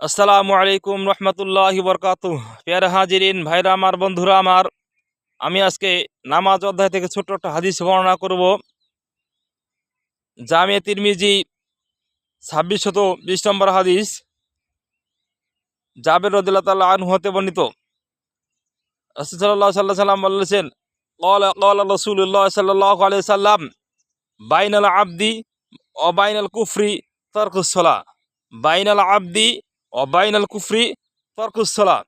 আসসালামু আলাইকুম রহমতুল্লাহ বরকাত। পেয়ার হাজিরিন, ভাইরা আমার, বন্ধুরা আমার, আমি আজকে নামাজ অধ্যায় থেকে ছোট্ট একটা হাদিস বর্ণনা করব। জামে তিরমিজি ছাব্বিশ শত বিশ নম্বর হাদিস। জাবের রদুল্লা তাল্লাহ আনু হতে বর্ণিত। সাল্লাহ সাল্লাহ সাল্লাম বলেছেন রসুল্লাহ সাল্লাহ সাল্লাম বাইনাল আবদি অবাইনাল কুফরি তর্কসলা বাইনাল আবদি অবাইন আল কুফরি তর্কুসলা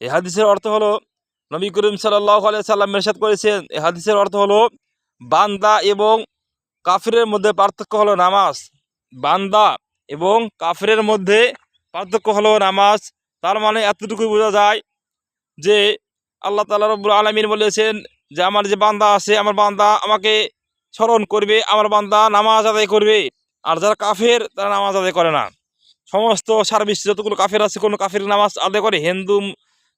এ হাদিসের অর্থ হলো, নবী করিম সাল্লাহ সাল্লাম মেরসাদ করেছেন এ হাদিসের অর্থ হলো, বান্দা এবং কাফিরের মধ্যে পার্থক্য হলো নামাজ। বান্দা এবং কাফিরের মধ্যে পার্থক্য হলো নামাজ। তার মানে এতটুকুই বোঝা যায় যে, আল্লাহ তালা রব্বুল আলমিন বলেছেন যে, আমার যে বান্দা আছে, আমার বান্দা আমাকে স্মরণ করবে, আমার বান্দা নামাজ আদায় করবে। আর যারা কাফের, তারা নামাজ আদায় করে না। সমস্ত সারা বিশ্বে যতগুলো কাফের আছে, কোনো কাফের নামাজ আদায় করে, হিন্দু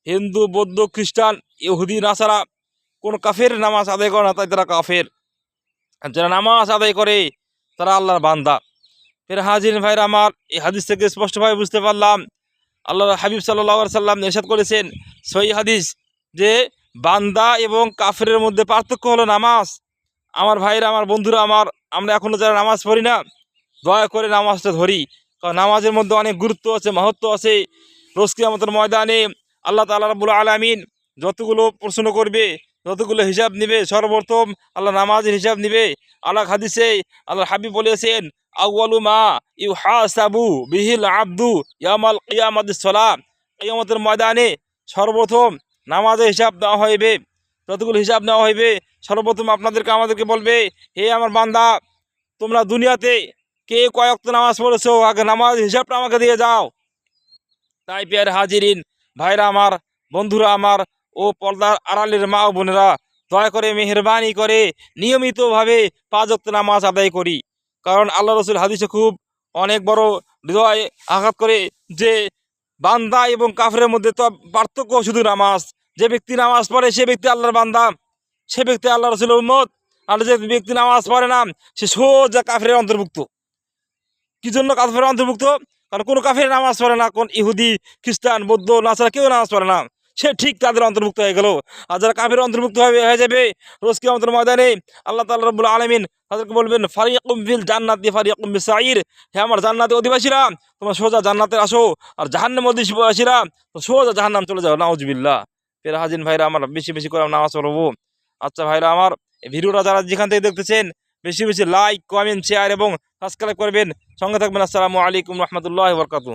হিন্দু, বৌদ্ধ, খ্রিস্টান, ইহুদি, নাসারা, কোনো কাফের নামাজ আদায় করে না, তাই তারা কাফের। আর যারা নামাজ আদায় করে, তারা আল্লাহর বান্দা। ফের হাজির ভাইরা আমার, এই হাদিস থেকে স্পষ্টভাবে বুঝতে পারলাম আল্লাহ হাবিব সাল্লাহ সাল্লাম নিষেধ করেছেন সই হাদিস, যে বান্দা এবং কাফেরের মধ্যে পার্থক্য হলো নামাজ। আমার ভাইরা, আমার বন্ধুরা, আমার, আমরা এখনও যারা নামাজ পড়ি না, দয়া করে নামাজটা ধরি। নামাজের মধ্যে অনেক গুরুত্ব আছে, মাহাত্ম আছে। রোজ কিয়ামতের ময়দানে আল্লাহ তাল্লাহ রাবুল আলমিন যতগুলো প্রশ্ন করবে, যতগুলো হিসাব নিবে, সর্বপ্রথম আল্লাহ নামাজের হিসাব নিবে। আল্লাহ হাদিসে আল্লাহ হাবিব বলেছেন আউআলু মা ইউ হাসাবু বিহিল আব্দু ইয়ামাল কিয়ামত সলাম কিয়ামতের ময়দানে সর্বপ্রথম নামাজের হিসাব দেওয়া হইবে। যতগুলো হিসাব নেওয়া হইবে, সর্বপ্রথম আপনাদেরকে আমাদেরকে বলবে, হে আমার বান্দা, তোমরা দুনিয়াতে কে কয়েকত নামাজ পড়েছো? আগে নামাজ হিসাবটা আমাকে দিয়ে যাও তাই পেয়ার হাজিরিন, ভাইরা আমার, বন্ধুরা আমার ও পর্দার আড়ালের মা ও বোনেরা, দয়া করে মেহরবানি করে নিয়মিতভাবে পাঁচ ওয়াক্ত নামাজ আদায় করি। কারণ আল্লাহ রসুল হাদিসে খুব অনেক বড় হৃদয় আঘাত করে যে বান্দা এবং কাফরের মধ্যে তো পার্থক্য শুধু নামাজ। যে ব্যক্তি নামাজ পড়ে, সে ব্যক্তি আল্লাহর বান্দা। সে ব্যক্তি আল্লাহ রসুলের উম্মত। আর যে ব্যক্তি নামাজ পড়ে না, সে সোজা কাফের অন্তর্ভুক্ত। কি জন্য কাফের অন্তর্ভুক্ত? কারণ কোনো কাফের নামাজ পড়ে না, কোন ইহুদি, খ্রিস্টান, বৌদ্ধ, নাসারা কেউ নামাজ পড়ে না। সে ঠিক তাদের অন্তর্ভুক্ত হয়ে গেল। আর যারা কাফের অন্তর্ভুক্ত হয়ে হয়ে যাবে রোজ কি ময়দানে আল্লাহ তাল্লাহ রব্বুল আলমিন তাদেরকে বলবেন, ফারিয়াকুম জান্নাত জান্নাতি, ফারিয়াকুম ফিল সাইর হে আমার জান্নাতে অধিবাসীরা, তোমরা সোজা জান্নাতে আসো, আর জাহান্নাম অধিবাসীরা সোজা জাহান্নাম চলে যাও নাউজবিল্লাহ ফের হাজিন ভাইরা, আমার বেশি বেশি করে নামাজ পড়ব। আচ্ছা ভাইরা আমার ভিডিওটা যারা যেখান থেকে দেখতেছেন বেশি বেশি লাইক কমেন্ট শেয়ার এবং সাবস্ক্রাইব করবেন। সঙ্গে থাকবেন। আসসালামু আলাইকুম রহমতুল্লাহ বরকাতু